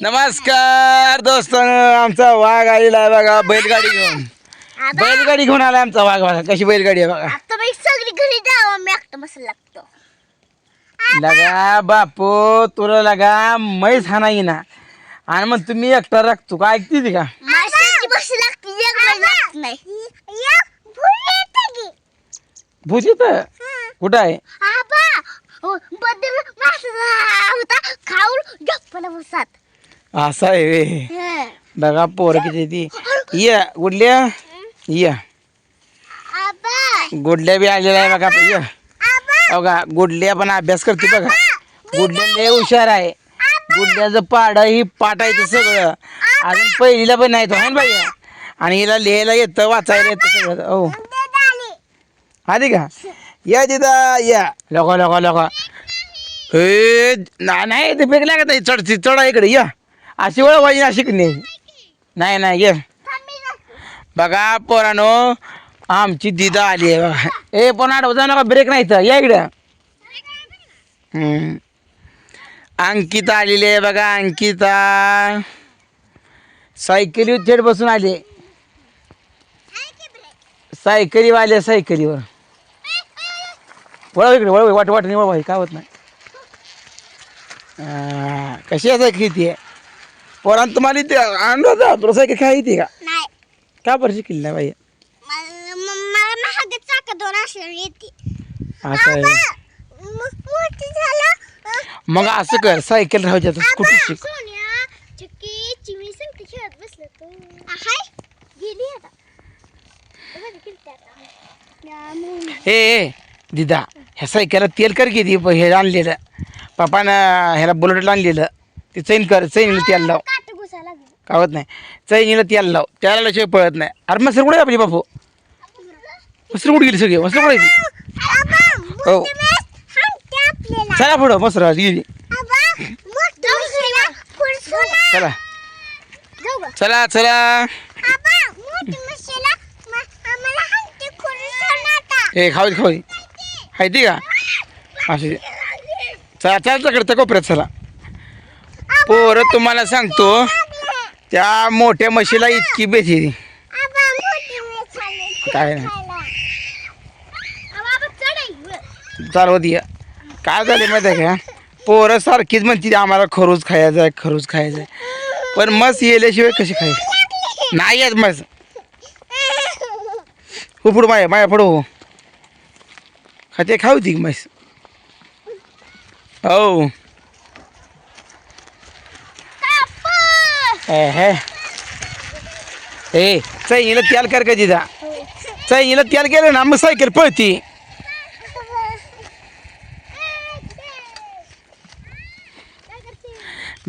नमस्कार दोस्तांनो आमचा वाघ आलेला आहे बघा बैलगाडी घेऊन. बैलगाडी घेऊन आला आमचा वाघ बघा कशी बैलगाडी आहे बघा. आता मी सगळी घरी जावं मी एकटं बसायला लागतो. लगा बापू तुला लगा मैस हाना येईना. आणि मग तुम्ही एकटा राखतो का? ऐकते ती का माशाची बस लागते एक बाई लागत नाही. भूज येतं कुठं आहे? आबा हो, बदल मासा होता. खाऊन असं आहे वे. बघा पोरं किती ती. ये गुडल्या. ये. गुडल्या बी आलेला आहे बघा. ये. बघा गुडल्या पण अभ्यास करते बघा. गुडल्या लय हुशार आहे. गुडल्याचं पाड ही पाठायचं सगळं. अजून पहिलीला पण नाही तो हो, आहे ना बाई? आणि हिला लिहायला येतं वाचायला येतं सगळं. हो. आधी का? या तिथं या. लोक लोक लोक हे ना- नाही ते फेक लागत नाही चढ चढा इकडे या. अशी वळ पाहिजे अशी नाही नाही नाही ये. बघा पोरानो आमची दिदा आली आहे बघा. ए पण आठवता नका ब्रेक नाही तर या इकडं. अंकिता आलेली आहे बघा अंकिता. सायकलीवर थेट बसून आले. सायकलीवाले सायकलीवर. वळव इकडे वळव वाट वाट वळव काय होत नाही. कशी आहे सायकल ती? आहे पोरान तुम्हाला इथे आणलं होतं तुला सायकल काय येते का? नाही. का बरं शिकली नाही बाई? मला मला महाग चाक दोन असल्यावर येते. असं आहे. मग मोठी झालं. मग असं कर सायकल राहू द्या स्कूटी शिक? सोन्या चक्की चिमी संगती खेळत बसलो तू. हाय गेली आता. बघ किती आता ए ए दिदा ह्या सायकलला तेल कर किती हे आणलेलं. पप्पानं ह्याला बुलेटला आणलेलं. ते चैन कर चैनीला तेल लाव. काट घुसा लागली का होत नाही चैनीला तेल लाव. त्याला शिवाय पळत नाही. अरे मसर कुठे आपली बापू. मसर कुठे गेली सगळी. मसर कुठे गेली हो. चला पुढं मसर गेली. चला. चला चला. ए खाऊ दे, खाऊ. हाय ती का? अशी. चला चला तिकडे कोपऱ्यात चला. पोरं तुम्हाला सांगतो. त्या मोठ्या म्हशीला इतकी बेथी काय नाही. चालवत या काय झाले माहिती आहे का? पोरं सारखीच म्हणते आम्हाला खरूच खायचं आहे खरूच खायचं आहे. पण मस येल्याशिवाय कशी खायची? नाही येत मस हो पुढं माया माया पुढं हो. खाते खाऊ ती म्हैस. हो. ए हे ए चैनीला तेल कर का तिथं चैनीला त्याल केलं ना मग सायकल पळती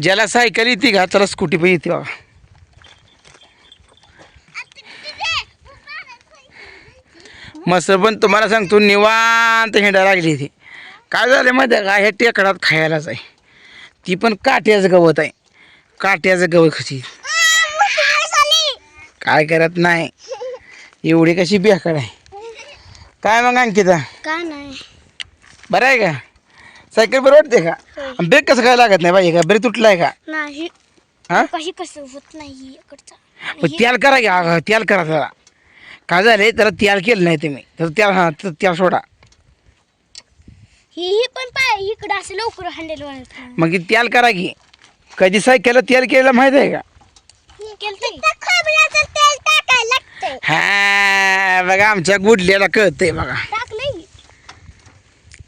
ज्याला सायकल येते का त्याला स्कूटी पण येते बाबा मस्त पण तुम्हाला सांगतो निवांत हिंडा लागली ती काय झालं माहिती आहे का हे टेकडात खायलाच आहे ती पण काट्याचं गवत आहे काट्याचं गवत कशी काय करत नाही. एवढी कशी बेकार आहे. काय मग अंकिता? का नाही. बरं आहे का? सायकल बरं वाटते का? ब्रेक कसं काय लागत नाही पाहिजे का ब्रेक तुटला आहे का? नाही. हां? कशी कसं होत नाही मग त्याला करा की अगं त्याला करा त्याला काय झालंय? त्याला त्याला केलं नाही तुम्ही. तर त्याला हां तर त्याला सोडा. ही ही पण पाय इकडं असं लवकर हँडल मग त्याला करा की. कधी सायकलला तेल केलं माहीत आहे का? हा बघा आमच्या गुडल्याला कळतंय बघा.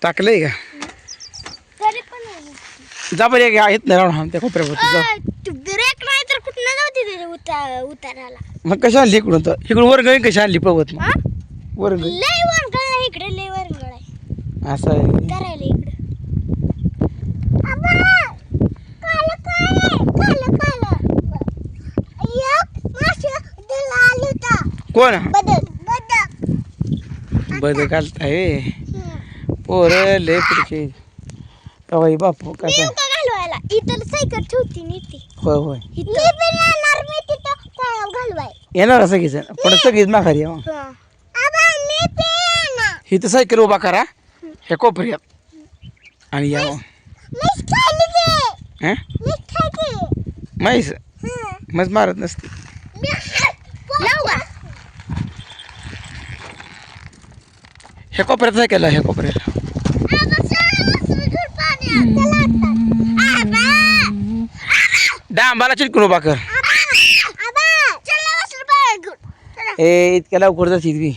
टाकलंय का? जा बरं आहेत नाही राहून त्या कोपऱ्यावरती जा. ब्रेक नाही तर कुठं नव्हती तिथे उतार उतारायला? मग कशी आणली इकडून तर? इकडून वर गई कशी आणली पवत मग? हा? वर गई लय वरगळ आहे इकडे लय वरगळ आहे. असं आहे. करायला कोण? घालत आहे पोरं लय पुढचे बापू कसं नेमका घालवायला? इथं सायकल ठेवती नीती होय होय. मी पण येणार मी तिथं घालवाय. येणार सगळीच पण सगळीच माघारी ही. तर सायकल उभा करा. हे कोपऱ्यात आणि या मग. मी खाली हं? मी खाली म्हैस म्हैस मारत नसते लावू का हे कोपऱ्यात काय केलं हे कोपऱ्याला डांबाला चिटकून उभा कर. ए इतक्या लवकर जातील बी.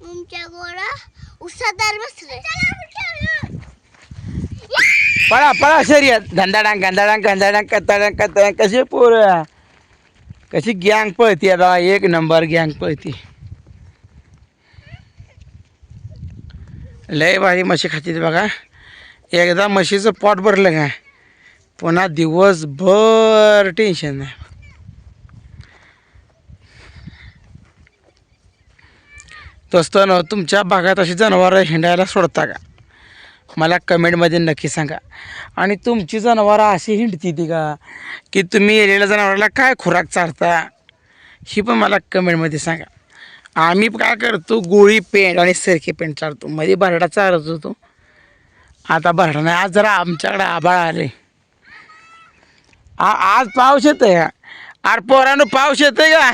तुमच्या गोळा पळा पळा शर्यत. धंदाडांग गंधाडांग गंधाडांग कताडांग कताडांग. कशी पोर. कशी गँग पळती आता एक नंबर गँग पळती. लय भारी म्हशी खातीत बघा. एकदा म्हशीचं पॉट भरलं का पुन्हा दिवसभर टेन्शन नाही तसं तुमच्या भागात अशी जनावरं हिंडायला सोडता का? मला कमेंटमध्ये नक्की सांगा. आणि तुमची जनावरं अशी हिंडती ती का की तुम्ही येलेल्या जनावराला काय खुराक चारता? ही पण मला कमेंटमध्ये सांगा. आम्ही काय करतो गोळी पेंट आणि सरकी पेंट चालतो मध्ये बरडा चारत होतो. आता बरडा नाही आज जरा आमच्याकडे आभाळ आले. आ आज पाऊस येत आहे अरे पोरानं पाऊस येतोय का?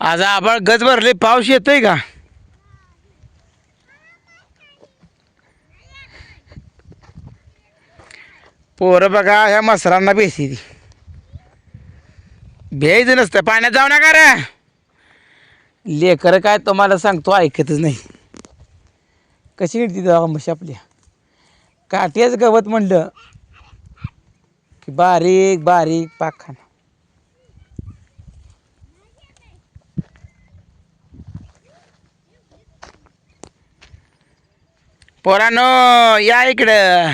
आज आभाळ गज भरले पाऊस येतोय का? पोरं बघा ह्या मसरांना बेसी ती नसतं. पाण्यात जाऊ नका रे. लेकर काय तुम्हाला सांगतो ऐकतच नाही. कशी घेतली तेव्हा म्हशी आपल्या? काट्याच गवत म्हणलं की बारीक बारीक पाखान पोरानो या इकडं.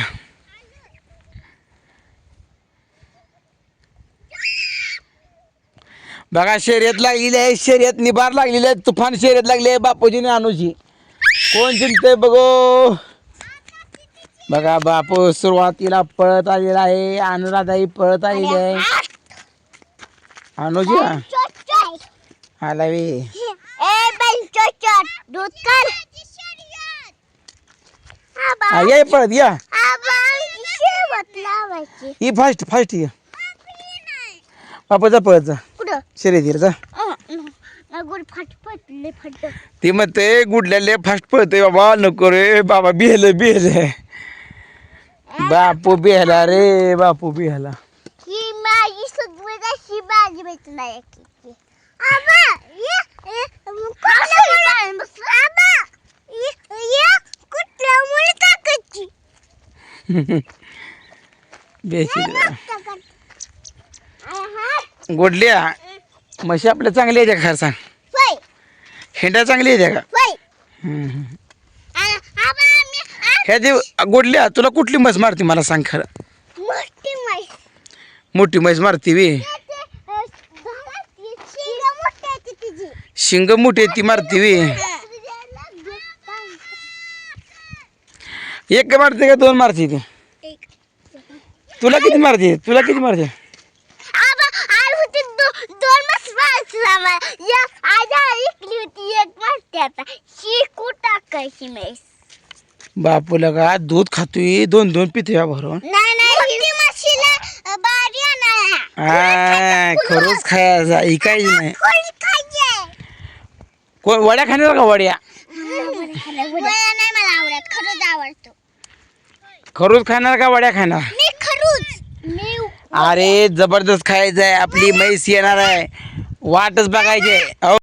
बघा शर्यत लागलेली आहे शर्यत निभार लागलेली आहे तुफान शर्यत लागली आहे बापूजीने अनुजी. कोण जिंकते बघो? बघा बापू सुरुवातीला पळत आलेला आहे अनुराधाही पळत आलेली आहे. अनुजी? आला ये पळत या. ही फास्ट फास्ट ये. बापूचा पळत जा. शर्यतीला जा. गुड फाट फटले फट ती म्हणते गुडलेले फास्ट पळतोय बाबा नको रे बाबा बिहले बिहले. बापू बिहला रे बापू बिहला. ही माझी की आबा ये ये कुठल्या आबा ये ये कुठल्या मुळे टाकायची? बेशी गोडल्या म्हशी आपल्या चांगल्या आहेत का? खरं सांग. वय हिंडा चांगली आहे का? हम्म. आबा मी ह्या जी गोडल्या तुला कुठली म्हस मारती मला सांग खरं. मोठी म्हैस. मोठी म्हैस मारती वे मोठी आहे ती तिची. शिंग मोठी आहे ती मारती वे एक का मारते का दोन मारते ती? एक. तुला किती मारते? तुला किती मारते आबा आल होती दो- दोन मस माणसं या आजा इकली होती एक मारते आता शिकू टाकायची मेस बापूला का? दूध खातोय दोन दोन पितया भरून. नाही नाही बारी खरोच खायचा इकायची नाही. कोणी खायचे? कोण वड्या खाणार का वड्या? वया नाही मला आवडत खरंच आवडतो. खरूच खाणार का वड्या खाणार? मी खरूच. मी अरे जबरदस्त खायचं आहे आपली म्हैस येणार आहे. वाटच बघायची. अहो.